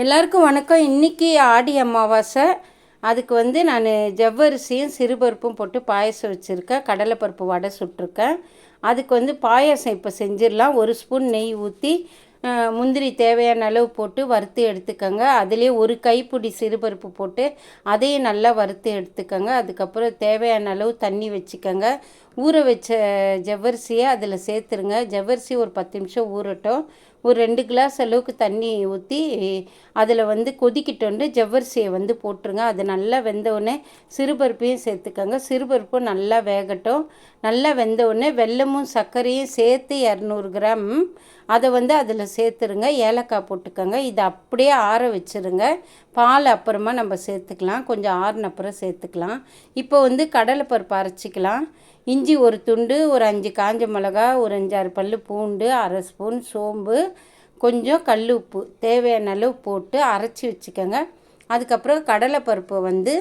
எல்லாருக்கும் வணக்கம். இன்றைக்கி ஆடி அமாவாசை. அதுக்கு வந்து நான் ஜவ்வரிசியும் சிறுபருப்பும் போட்டு பாயசம் வச்சுருக்கேன். கடலைப்பருப்பு வடை சுட்டிருக்கேன். அதுக்கு வந்து பாயசம் இப்போ செஞ்சிடலாம். ஒரு ஸ்பூன் நெய் ஊற்றி முந்திரி தேவையான அளவு போட்டு வறுத்து எடுத்துக்கோங்க. அதுலேயே ஒரு கைப்பிடி சிறுபருப்பு போட்டு அதையும் நல்லா வறுத்து எடுத்துக்கோங்க. அதுக்கப்புறம் தேவையான அளவு தண்ணி வச்சுக்கோங்க. ஊற வச்ச ஜவ்வரிசியை அதில் சேர்த்துருங்க. ஜவ்வரிசி ஒரு பத்து நிமிஷம் ஊறட்டும். ஒரு ரெண்டு கிளாஸ் அளவுக்கு தண்ணி ஊற்றி அதில் வந்து கொதிக்கிட்டு ஜவ்வரிசியை வந்து போட்டுருங்க. அது நல்லா வெந்தவுடனே சிறுபருப்பையும் சேர்த்துக்கோங்க. சிறுபருப்பும் நல்லா வேகட்டும். நல்லா வெந்தவுடனே வெல்லமும் சர்க்கரையும் சேர்த்து இரநூறு கிராம் அதை வந்து அதில் சேர்த்துருங்க. ஏலக்காய் போட்டுக்கோங்க. இதை அப்படியே ஆற வச்சுருங்க. பால் அப்புறமா நம்ம சேர்த்துக்கலாம். கொஞ்சம் ஆறுனப்புறம் சேர்த்துக்கலாம். இப்போ வந்து கடலைப்பருப்பு அரைச்சிக்கலாம். இஞ்சி ஒரு துண்டு ஒரு அஞ்சு காஞ்ச மிளகா ஒரு அஞ்சாறு பல் பூண்டு அரை ஸ்பூன் சோம்பு கொஞ்சம் கல் உப்பு. தேவையான அளவு போட்டு அரைச்சி வச்சுக்கோங்க. அதுக்கப்புறம் கடலைப்பருப்பை வந்து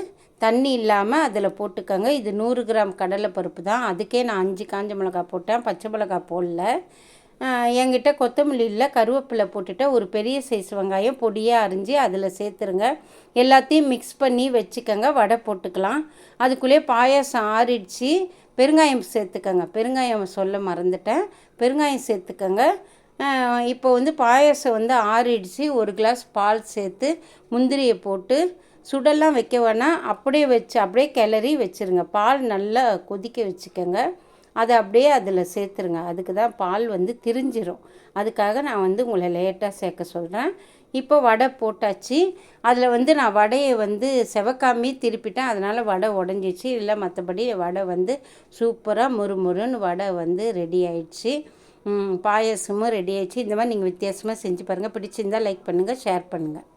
தண்ணி இல்லாமல் அதில் போட்டுக்கோங்க. இது நூறு கிராம் கடலைப்பருப்பு தான். அதுக்கே நான் அஞ்சு காஞ்ச மிளகா போட்டேன். பச்சை மிளகா போடல. என்கிட்ட கொத்தமல்லி இல்லை கருவேப்பிலை போட்டுட்டு ஒரு பெரிய சைஸ் வெங்காயம் பொடியாக அரிஞ்சு அதில் சேர்த்துருங்க. எல்லாத்தையும் மிக்ஸ் பண்ணி வச்சுக்கோங்க வடை போட்டுக்கலாம். அதுக்குள்ளேயே பாயாசம் ஆறிடுச்சு. பெருங்காயம் சேர்த்துக்கோங்க. பெருங்காயம் சொல்ல மறந்துட்டேன். பெருங்காயம் சேர்த்துக்கோங்க. இப்போ வந்து பாயாசம் வந்து ஆறிடுச்சு. ஒரு கிளாஸ் பால் சேர்த்து முந்திரியை போட்டு சுடெல்லாம் வைக்க வேணாம். அப்படியே வச்சு அப்படியே கிளறி வச்சுருங்க. பால் நல்லா கொதிக்க வச்சுக்கோங்க. அதை அப்படியே அதில் சேர்த்துருங்க. அதுக்கு தான் பால் வந்து திரிஞ்சிரும். அதுக்காக நான் வந்து உங்களை லேட்டாக சேர்க்க சொல்கிறேன். இப்போ வடை போட்டாச்சு. அதில் வந்து நான் வடையை வந்து செவக்காமி திருப்பிட்டேன். அதனால் வடை உடஞ்சிச்சு. இல்லை மற்றபடி வடை வந்து சூப்பராக முறுமுறுன்னு வடை வந்து ரெடி ஆயிடுச்சு. பாயசமும் ரெடி ஆயிடுச்சு. இந்த மாதிரி நீங்கள் வித்தியாசமாக செஞ்சு பாருங்கள். பிடிச்சிருந்தால் லைக் பண்ணுங்கள் ஷேர் பண்ணுங்கள்.